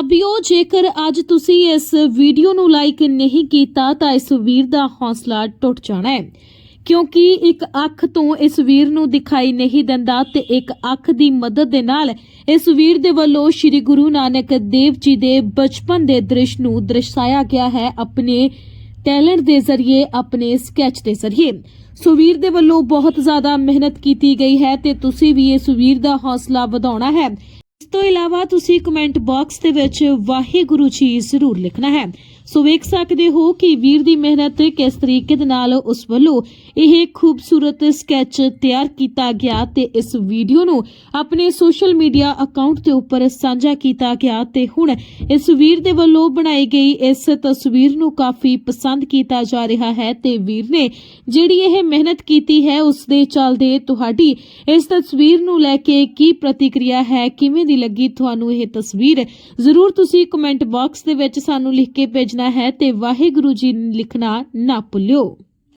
ਅਬਿਓ ਜੇਕਰ ਅੱਜ ਤੁਸੀਂ ਇਸ ਵੀਡੀਓ ਨੂੰ ਲਾਈਕ ਨਹੀਂ ਕੀਤਾ ਤਾਂ ਇਸ ਵੀਰ ਦਾ ਹੌਸਲਾ ਟੁੱਟ ਜਾਣਾ ਹੈ। ਕਿਉਂਕਿ ਇੱਕ ਅੱਖ ਤੋਂ ਇਸ ਵੀਰ ਨੂੰ ਦਿਖਾਈ ਨਹੀਂ ਦਿੰਦਾ ਤੇ ਇੱਕ ਅੱਖ ਦੀ ਮਦਦ ਦੇ ਨਾਲ ਇਸ ਵੀਰ ਦੇ ਵੱਲੋਂ ਸ੍ਰੀ ਗੁਰੂ ਨਾਨਕ ਦੇਵ ਜੀ ਦੇ ਬਚਪਨ ਦੇ ਦ੍ਰਿਸ਼ ਨੂੰ ਦਰਸਾਇਆ ਗਿਆ ਹੈ ਆਪਣੇ ਟੈਲੈਂਟ ਦੇ ਜ਼ਰੀਏ, ਆਪਣੇ ਸਕੈਚ ਦੇ ਜ਼ਰੀਏ। ਸੋ ਦੇ ਵੱਲੋਂ ਬਹੁਤ ਜ਼ਿਆਦਾ ਮਿਹਨਤ ਕੀਤੀ ਗਈ ਹੈ ਤੇ ਤੁਸੀਂ ਵੀ ਇਸ ਵੀਰ ਦਾ ਹੌਸਲਾ ਵਧਾਉਣਾ ਹੈ। ਇਸ ਤੋਂ ਇਲਾਵਾ ਤੁਸੀਂ ਕਮੈਂਟ ਬਾਕਸ ਦੇ ਵਿੱਚ ਵਾਹਿਗੁਰੂ ਜੀ ਜ਼ਰੂਰ ਲਿਖਣਾ ਹੈ। ਸੋ ਵੇਖ ਸਕਦੇ ਹੋ ਕਿ ਵੀਰ ਦੀ ਮਿਹਨਤ ਕਿਸ ਤਰੀਕੇ ਦੇ ਨਾਲ ਉਸ ਵੱਲੋਂ ਇਹ ਖੂਬਸੂਰਤ ਸਕੈਚ ਤਿਆਰ ਕੀਤਾ ਗਿਆ ਤੇ ਇਸ ਵੀਡੀਓ ਨੂੰ ਆਪਣੇ ਸੋਸ਼ਲ ਮੀਡੀਆ ਅਕਾਊਂਟ ਦੇ ਉੱਪਰ ਸਾਂਝਾ ਕੀਤਾ ਗਿਆ ਤੇ ਹੁਣ ਇਸ ਵੀਰ ਦੇ ਵੱਲੋਂ ਬਣਾਈ ਗਈ ਇਸ ਤਸਵੀਰ ਨੂੰ ਕਾਫੀ ਪਸੰਦ ਕੀਤਾ ਜਾ ਰਿਹਾ ਹੈ ਤੇ ਵੀਰ ਨੇ ਜਿਹੜੀ ਇਹ ਮਿਹਨਤ ਕੀਤੀ ਹੈ, ਉਸ ਦੇ ਚੱਲਦੇ ਤੁਹਾਡੀ ਇਸ ਤਸਵੀਰ ਨੂੰ ਲੈ ਕੇ ਕੀ ਪ੍ਰਤੀਕਿਰਿਆ ਹੈ, ਕਿਵੇਂ ਦੀ ਲੱਗੀ ਤੁਹਾਨੂੰ ਇਹ ਤਸਵੀਰ? ਜ਼ਰੂਰ ਤੁਸੀਂ ਕਮੈਂਟ ਬਾਕਸ ਦੇ ਵਿੱਚ ਸਾਨੂੰ ਲਿਖ ਕੇ ਭੇਜ ਭੇਜਣਾ ਹੈ ਤੇ ਵਾਹਿਗੁਰੂ ਜੀ ਲਿਖਣਾ ਨਾ ਭੁੱਲਿਓ।